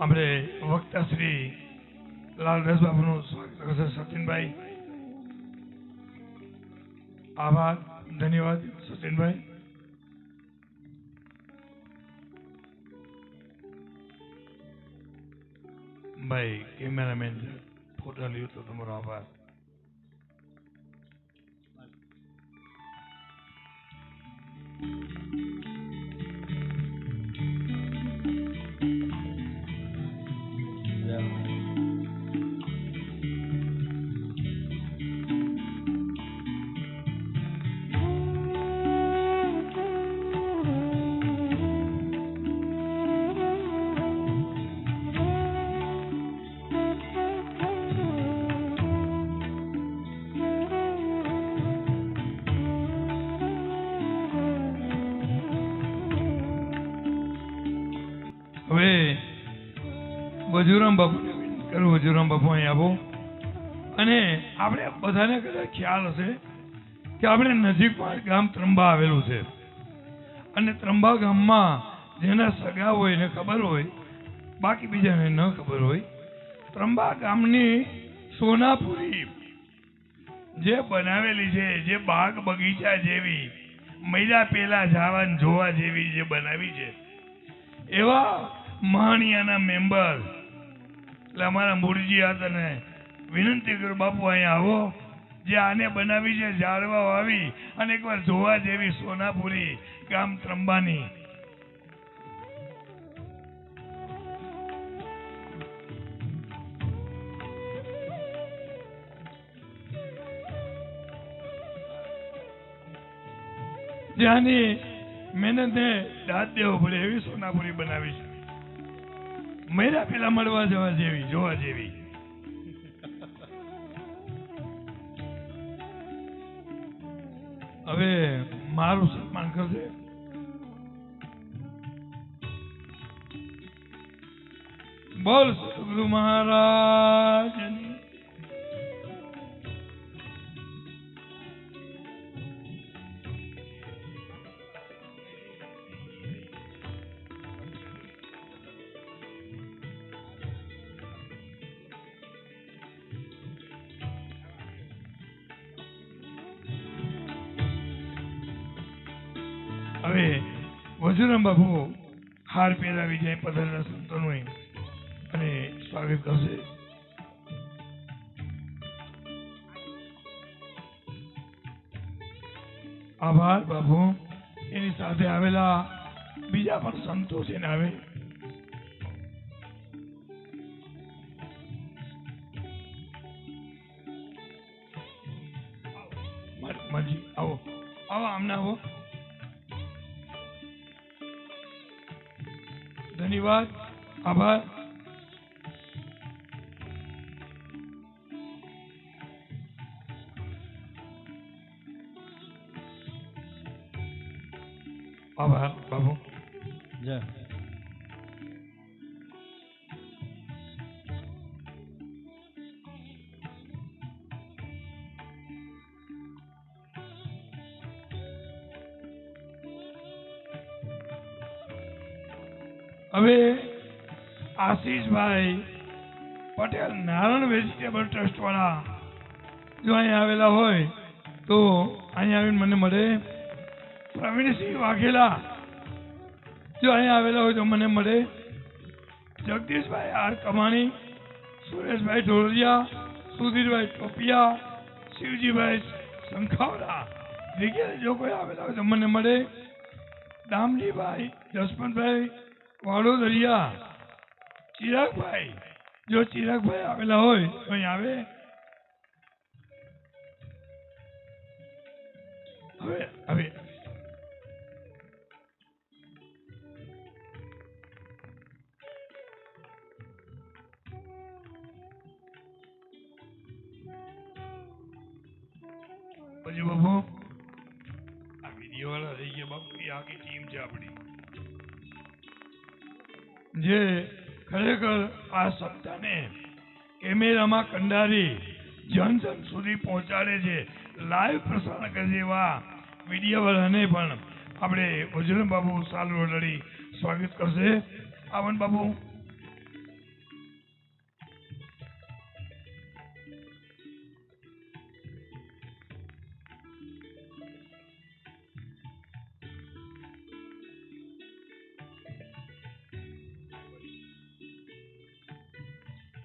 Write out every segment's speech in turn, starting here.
આપણે વક્તા શ્રી લાલ બાબુનું સ્વાગત સચિનભાઈ. આભાર, ધન્યવાદ સચિનભાઈ. ભાઈ, કેમેરામેન, ફોટો લીધો તો તમારો આભાર. વજુરામ બાપુ, કરું વજુરામ બાપુ અહીં આવો અને આપણે બધાને કદાચ ખ્યાલ હશે કે આપણે નજીકમાં ગામ ત્રંબા આવેલું છે. અને ત્રંબા ગામમાં જેના સગા હોય ને ખબર હોય, બાકી બીજાને ન ખબર હોય, ત્રંબા ગામની સોનાપુરી જે બનાવેલી છે, જે બાગ બગીચા જેવી મહિલા પેલા જાવાન જોવા જેવી જે બનાવી છે, એવા મહાણિયાના મેમ્બર એટલે અમારા મૂળજી હતા વિનંતી કરું, બાપુ, અહીંયા આવો. જે આને બનાવી છે ઝાડવા વાવી અને એકવાર જોવા જેવી સોનાપુરી ગામ ત્રંબાની. જ્યાંની મહેનતે દાદ દેવો પડે, એવી સોનાપુરી બનાવી છે. મહિના પેલા મળવા જવા જેવી જોવા જેવી. હવે મારું સન્માન કરશે બોલ સદગુરુ મહારાજની વજુરામ બાપુ, હાર પહેરાવી જાય પધારેલા સંતોનું અને સ્વાગત કરશે. આભાર બાપુ. એની સાથે આવેલા બીજા પણ સંતો છે ને આવે. આવો. આવો, આમને આવો. ધન્યવાદ. આભાર. આભાર બાબુ. જય. હવે આશીષભાઈ પટેલ નારાયણ વેજીટેબલ ટ્રસ્ટ વાળા જો અહીંયા આવેલા હોય તો અહીંયા આવીને મને મળે. પ્રવીણસિંહ વાઘેલા જો અહીંયા આવેલા હોય તો મને મળે. જગદીશભાઈ આર કમાણી, સુરેશભાઈ ઢોલરિયા સુધીરભાઈ ટોપિયા, શિવજીભાઈ શંખાવડા વગેરે જો કોઈ આવેલા હોય તો મને મળે. દામજીભાઈ જસવંતભાઈ વાડોદરિયા ચિરાગભાઈ, જો ચિરાગભાઈ આવેલા હોય તો અહીં આવે. હવે હવે. પછી બાપુ, આ વીડિયો વાળા થઈ ગયા બાપુ આખી ટીમ છે આપણી. જે ખરેખર આ સત્તાને કેમેરામાં કંડારી જન જન સુધી પહોંચાડે છે. લાઈવ પ્રસારણ કરે એવા મીડિયાવાળાને પણ આપણે વજરમ બાબુ સાલ રોડડી સ્વાગત કરશે. આવન બાબુ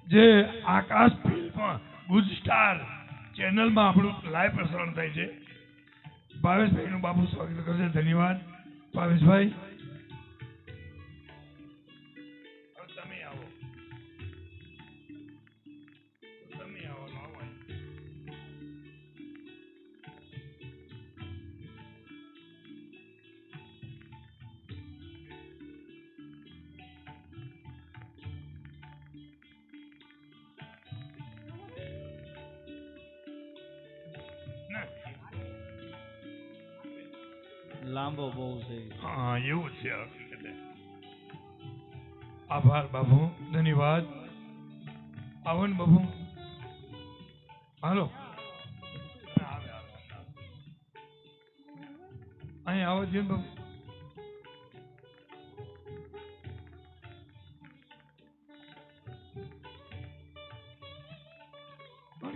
જે આકાશ ફિલ્મ ગુજ સ્ટાર ચેનલમાં આપણું લાઈવ પ્રસારણ થાય છે. ભાવેશભાઈનું બાપુ સ્વાગત કરશે. ધન્યવાદ. ભાવેશભાઈ. તમે આવો. લાંબો બહુ છે. હા, એવું છે. આભાર બાબુ ધન્યવાદ. આવન બાપુ. હાલો. અહીં આવો છે બાબુ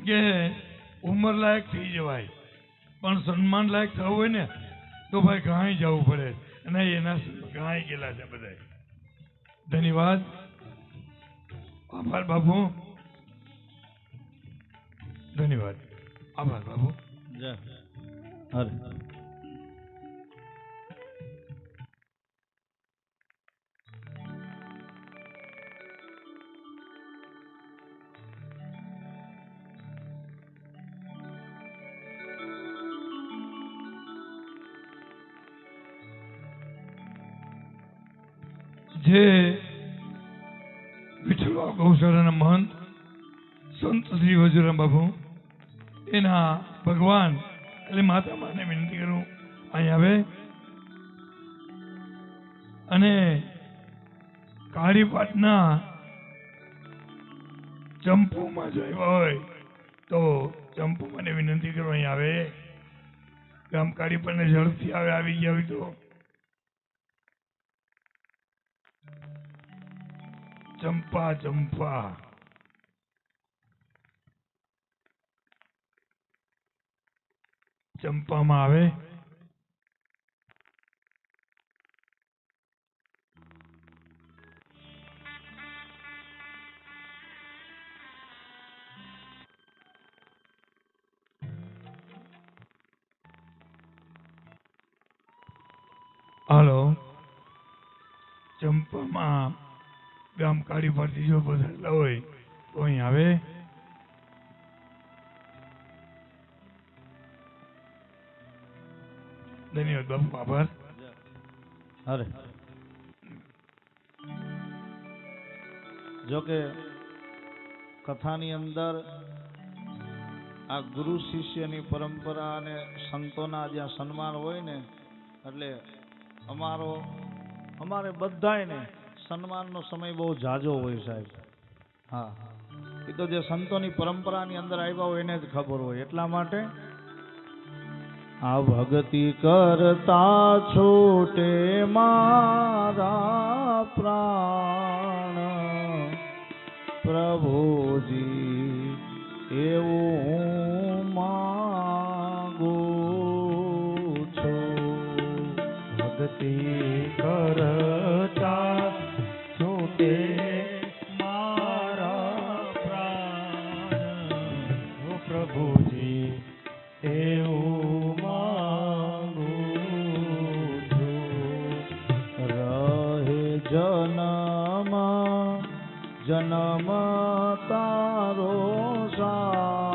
કે ઉંમર લાયક થઈ જવાય. પણ સન્માન લાયક થવું હોય ને તો ભાઈ ઘાય જવું પડે અને એના ઘાય ગયેલા છે બધા ધન્યવાદ. આભાર બાપુ. ધન્યવાદ. આભાર બાપુ. જય હરે. જે વિઠ્ઠલવા ગૌશાળાના મહંત સંત શ્રી વજુરામ બાપુ, એના ભગવાન એટલે માતા માને વિનંતી કરું, અહીં આવે. અને કાળી પાટના ચંપુમાં જો હોય, તો ચંપુ મને વિનંતી કરો, અહીં આવે. ગામ કાળીપાટને ઝડપથી આવે, આવી ગયા હોય તો ચંપા ચંપા ચંપામાં આવે હાલો ચંપામાં ગામ કાળી ફરતી જો પધારેલા હોય, તો અહીં આવે. ધન્યવાદ બાપુ, આભાર. અરે. જો કે કથાની અંદર આ ગુરુ શિષ્યની પરંપરા અને સંતોના જ્યાં સન્માન હોય ને, એટલે અમારો, અમારે બધાયને સન્માનનો સમય બહુ જાજો હોય સાહેબ. હા. એ તો જે સંતોની પરંપરાની અંદર આવ્યા હોય એને જ ખબર હોય. એટલા માટે આ ભક્તિ કરતા છોટે મારા પ્રાણ. પ્રભુજી, એવું જનમ જનમ તારો સાથ.